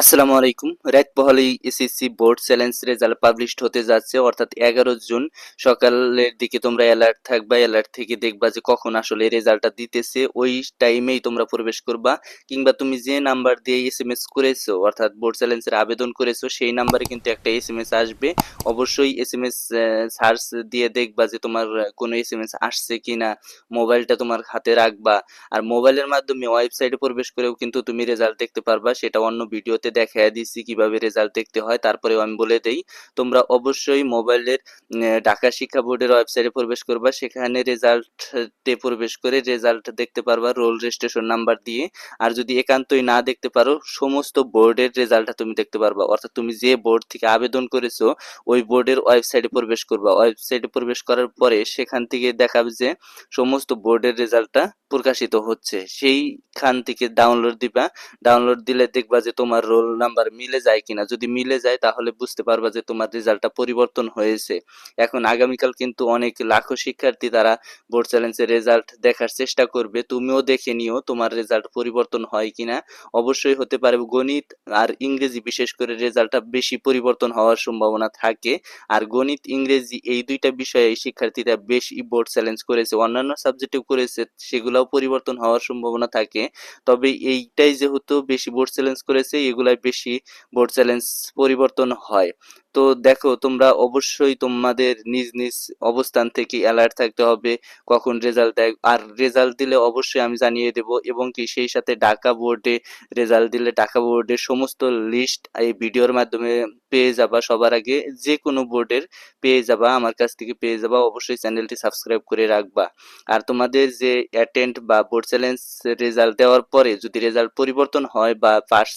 আসসালামু আলাইকুম। রাত পহলেই SSC board challenge result published হতে যাচ্ছে, অর্থাৎ এগারো জুন সকালের দিকে তোমরা অ্যালার্ট থাকবা অ্যালার্ট থেকে দেখবা যে কখন আসলে রেজাল্টটা দিতেছে। ওই টাইমেই তোমরা প্রবেশ করবা, কিংবা তুমি যে নাম্বার দিয়ে এস এম এস করেছ, অর্থাৎ বোর্ড চ্যালেঞ্জের আবেদন করেছ, সেই নাম্বারে কিন্তু একটা এস এম এস আসবে। অবশ্যই এস এম এস সার্চ দিয়ে দেখবা যে তোমার কোনো এস এম এস আসছে কিনা মোবাইলটা তোমার হাতে রাখবা। আর মোবাইলের মাধ্যমে ওয়েবসাইটে প্রবেশ করেও কিন্তু তুমি রেজাল্ট দেখতে পারবা, সেটা অন্য ভিডিওতে দেখায় দিচ্ছি কীভাবে রেজাল্ট দেখতে হয়, তারপরেও আমি বলে দেই, তোমরা অবশ্যই মোবাইলের ঢাকা শিক্ষা বোর্ডের ওয়েবসাইটে প্রবেশ করবা, সেখানে রেজাল্টে প্রবেশ করে রেজাল্ট দেখতে পারবা রোল রেজিস্ট্রেশন নাম্বার দিয়ে, আর যদি একান্তই না দেখতে পারো, সমস্ত বোর্ডের রেজাল্টটা তুমি দেখতে পারবা। অর্থাৎ তুমি যে বোর্ড থেকে আবেদন করেছ, ওই বোর্ডের ওয়েবসাইটে প্রবেশ করবা। ওয়েবসাইটে প্রবেশ করার পরে সেখান থেকে দেখাবে যে, সমস্ত বোর্ডের রেজাল্টটা প্রকাশিত হচ্ছে। সেইখান থেকে ডাউনলোড দিবা। ডাউনলোড দিলে দেখবা যে তোমার রোল নাম্বার মিলে যায় কিনা। যদি মিলে যায় তাহলে বুঝতে পারবা যে তোমার রেজাল্টটা পরিবর্তন হয়েছে। এখন আগামীকাল কিন্তু অনেক লাখো শিক্ষার্থী তারা বোর্ড চ্যালেঞ্জের রেজাল্ট দেখার চেষ্টা করবে। তুমিও দেখে নিও তোমার রেজাল্ট পরিবর্তন হয় কিনা। অবশ্যই হতে পারে গণিত আর ইংরেজি, বিশেষ করে রেজাল্টটা বেশি পরিবর্তন হওয়ার সম্ভাবনা থাকে। আর গণিত, ইংরেজি এই দুইটা বিষয়ে শিক্ষার্থীরা বেশি বোর্ড চ্যালেঞ্জ করেছে। অন্যান্য সাবজেক্টেও করেছে সেগুলাও পরিবর্তন হওয়ার সম্ভাবনা থাকে। তবে এইটাই যেহেতু বেশি বোর্ড চ্যালেঞ্জ করেছে, এগুলাই বেশি বোর্ড চ্যালেঞ্জ পরিবর্তন হয়। তো দেখো, তোমরা অবশ্যই তোমাদের নিজ নিজ অবস্থান থেকে অ্যালার্ট থাকতে হবে, কখন রেজাল্ট দেয়। আর রেজাল্ট দিলে অবশ্যই আমি জানিয়ে দেব এবং কি সেই সাথে ঢাকা বোর্ডে রেজাল্ট দিলে ঢাকা বোর্ডের সমস্ত লিস্ট এই ভিডিওর মাধ্যমে পেয়ে যাবা সবার আগে। যে কোনো বোর্ডের পেয়ে যাবা, আমার কাছ থেকে পেয়ে যাবা, অবশ্যই চ্যানেলটি সাবস্ক্রাইব করে রাখবা। আর তোমাদের যে অ্যাটেন্ড বা বোর্ড চ্যালেঞ্জ রেজাল্ট দেওয়ার পরে যদি রেজাল্ট পরিবর্তন হয় বা পাস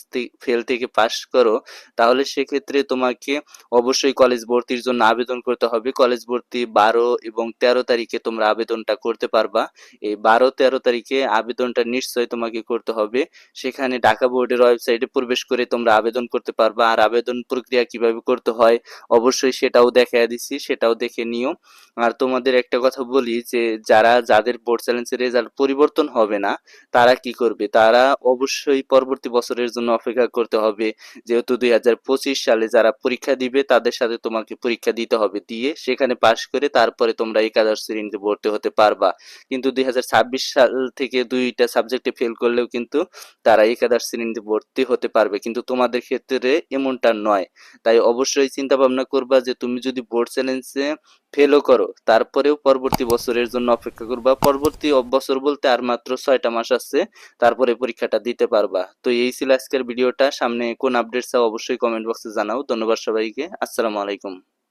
ফেল থেকে পাস করো, তাহলে সেক্ষেত্রে তোমাকে অবশ্যই কলেজ ভর্তির জন্য আবেদন করতে হবে। কলেজ ভর্তি বারো এবং তেরো তারিখে তোমরা আবেদনটা করতে পারবা। এই বারো, তেরো তারিখে আবেদনটা নিশ্চয়ই তোমাকে করতে হবে। সেখানে ঢাকা বোর্ডের ওয়েবসাইটে প্রবেশ করে তোমরা আবেদন করতে পারবা। আর আবেদন প্রক্রিয়া কীভাবে করতে হয় অবশ্যই সেটাও দেখা দিছি, সেটাও দেখে নিও। আর তোমাদের একটা কথা বলি যে, যারা, যাদের বোর্ড চ্যালেঞ্জের রেজাল্ট পরিবর্তন হবে না, তারা কি করবে? তারা অবশ্যই পরবর্তী বছরের জন্য অপেক্ষা করতে হবে। যেহেতু দুই হাজার পঁচিশ সালে যারা পরীক্ষা দিবে তাদের সাথে তোমাকে পরীক্ষা দিতে হবে। দিয়ে সেখানে পাশ করে তারপরে তোমরা একাদশ শ্রেণীতে ভর্তি হতে পারবা। কিন্তু দুই হাজার ছাব্বিশ সাল থেকে দুইটা সাবজেক্টে ফেল করলেও কিন্তু তারা একাদশ শ্রেণীতে ভর্তি হতে পারবে। কিন্তু তোমাদের ক্ষেত্রে এমনটা নয়। তাই অবশ্যই চিন্তা ভাবনা করবা যে তুমি যদি বোর্ড চ্যালেঞ্জে ফেলও করো। তারপরেও পরবর্তী বছরের জন্য অপেক্ষা করবা। পরবর্তী বছর বলতে আর মাত্র ছয়টা মাস আছে। তারপরে পরীক্ষাটা দিতে পারবা। তো এই ছিল আজকের ভিডিওটা। সামনে কোন আপডেট চাও অবশ্যই কমেন্ট বক্সে জানাও। ধন্যবাদ সবাইকে। আসসালামু আলাইকুম।